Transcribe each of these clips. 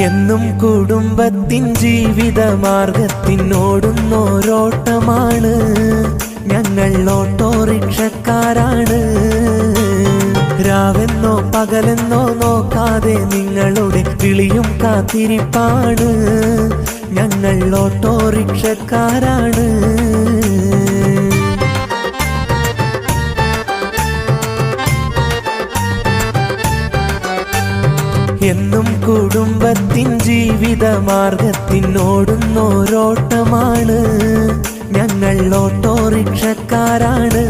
എന്നും കുടുംബത്തിൻ ജീവിത മാർഗത്തിനോടുന്നോരോട്ടമാണ് ഞങ്ങൾ ഓട്ടോറിക്ഷക്കാരാണ്. രാവെന്നോ പകലെന്നോ നോക്കാതെ നിങ്ങളുടെ കിളിയും കാത്തിരിപ്പാണ്. ഞങ്ങൾ ഓട്ടോറിക്ഷക്കാരാണ്. എന്നും കുടുംബത്തിൻ ജീവിത മാർഗത്തിനോടുന്നോരോട്ടമാണ് ഞങ്ങൾ ഓട്ടോറിക്ഷക്കാരാണ്.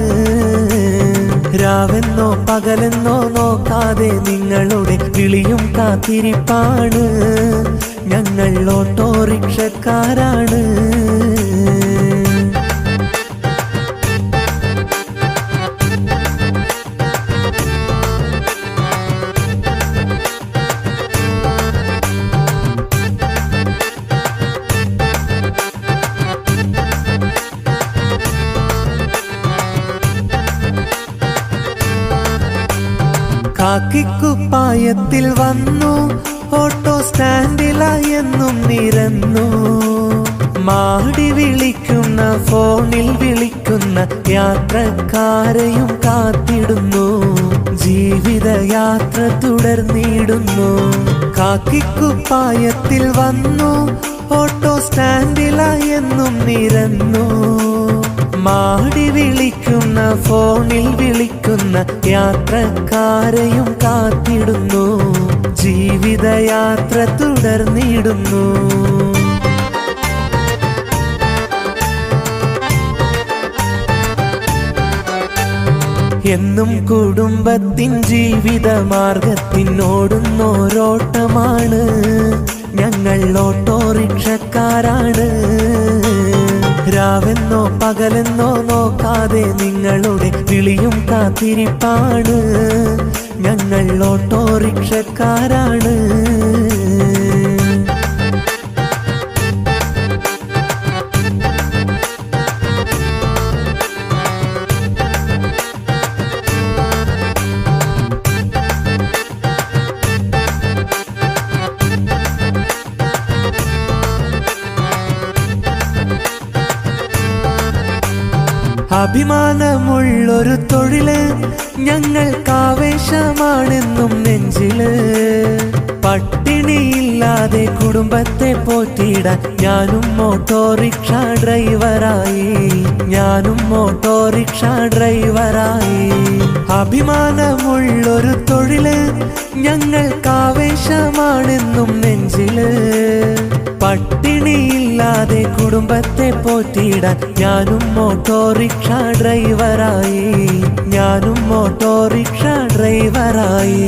രാവെന്നോ പകലെന്നോ നോക്കാതെ നിങ്ങളുടെ കിളിയും കാത്തിരിപ്പാണ്. ഞങ്ങൾ ഓട്ടോറിക്ഷക്കാരാണ്. കാക്കിക്കുപ്പായത്തിൽ വന്നു ഓട്ടോ സ്റ്റാൻഡിലായെന്നും നിരന്നു. മാടി വിളിക്കുന്ന ഫോണിൽ വിളിക്കുന്ന യാത്രക്കാരെയും കാത്തിടുന്നു. ജീവിത യാത്ര തുടർന്നിടുന്നു കാക്കിക്കുപ്പായത്തിൽ വന്നു ഓട്ടോ സ്റ്റാൻഡിലായെന്നും നിരന്നു. മാടി വിളിക്കുന്ന ഫോണിൽ വിളിക്കുന്ന യാത്രക്കാരെയും കാത്തിടുന്നു. ജീവിതയാത്ര തുടർന്നിടുന്നു. എന്നും കുടുംബത്തിൻ ജീവിത മാർഗത്തിനോടുന്നോരോട്ടമാണ് രാവെന്നോ പകലെന്നോ നോക്കാതെ നിങ്ങളുടെ വിളിയും കാത്തിരിപ്പാണ്. ഞങ്ങൾ ഓട്ടോറിക്ഷക്കാരാണ്. അഭിമാനമുള്ളൊരു തൊഴിൽ ഞങ്ങൾക്കാവേശമാണെന്നും നെഞ്ചിൽ. പട്ടിണിയില്ലാതെ കുടുംബത്തെ പോറ്റിയിടാൻ ഞാനും മോട്ടോറിക്ഷ ഡ്രൈവറായി. ഞാനും മോട്ടോറിക്ഷ ഡ്രൈവറായി. അഭിമാനമുള്ളൊരു തൊഴിൽ ഞങ്ങൾക്കാവേശമാണെന്നും നെഞ്ചിൽ. പട്ടിണിയില്ലാതെ കുടുംബത്തെ പോറ്റിയിടാൻ ഞാനും മോട്ടോറിക്ഷ ഡ്രൈവറായി. ഞാനും മോട്ടോറിക്ഷ ഡ്രൈവറായി.